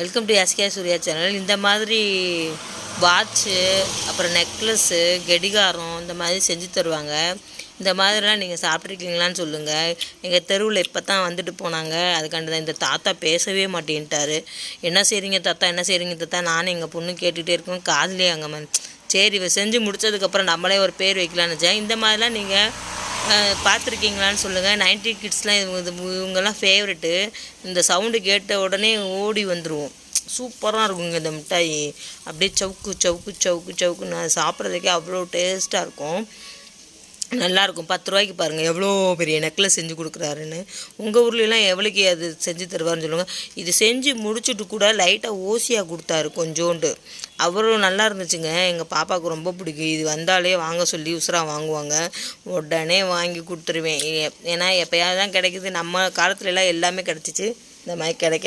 Welcome to SK Surya channel இந்த மாதிரி watch அப்புறம் நெக்லஸ்ஸு கெடிகாரம் இந்த மாதிரி செஞ்சு தருவாங்க. இந்த மாதிரிலாம் நீங்கள் சாப்பிட்ருக்கீங்களான்னு சொல்லுங்கள் எங்கள் தெருவில் இப்போ தான் வந்துட்டு போனாங்க. அதுக்காண்டி தான் இந்த தாத்தா பேசவே மாட்டேன்ட்டாரு. என்ன செய்கிறீங்க தாத்தா? என்ன செய்கிறீங்க தாத்தா? நானும் எங்கள் பொண்ணு கேட்டுகிட்டே இருக்கோம். காதலே அங்கே மேம் சரி இவ செஞ்சு முடிச்சதுக்கப்புறம் நம்மளே ஒரு பேர் வைக்கலான்னு வச்சேன் இந்த மாதிரிலாம் நீங்கள் பார்த்துருக்கீங்களான்னு சொல்லுங்கள் நைன்டி கிட்ஸ்லாம் இது இவங்கெல்லாம் ஃபேவரெட்டு இந்த சவுண்டு கேட்ட உடனே ஓடி வந்துடுவோம் சூப்பராக இருக்குங்க இந்த மிட்டாய். அப்படியே சவுக்கு சவுக்கு சவுக்கு சவுக்குன்னு சாப்பிட்றதுக்கே அவ்வளோ டேஸ்ட்டாக இருக்கும். நல்லாயிருக்கும். பத்து ரூபாய்க்கு பாருங்கள் எவ்வளோ பெரிய நெக்லஸ் செஞ்சு கொடுக்குறாருன்னு. உங்கள் ஊர்லலாம் எவ்வளோக்கு அது செஞ்சு தருவாருன்னு சொல்லுங்கள் இது செஞ்சு முடிச்சுட்டு கூட லைட்டாக ஓசியாக கொடுத்தாரு கொஞ்சோண்டு. அவரும் நல்லா இருந்துச்சுங்க. எங்கள் பாப்பாவுக்கு ரொம்ப பிடிக்கும். இது வந்தாலே வாங்க சொல்லி உசுராக வாங்குவாங்க. உடனே வாங்கி கொடுத்துருவேன். ஏன்னா எப்போயாவது தான் கிடைக்குது. நம்ம காலத்துலலாம் எல்லாமே கிடச்சிச்சு. இந்த மாதிரி கிடைக்க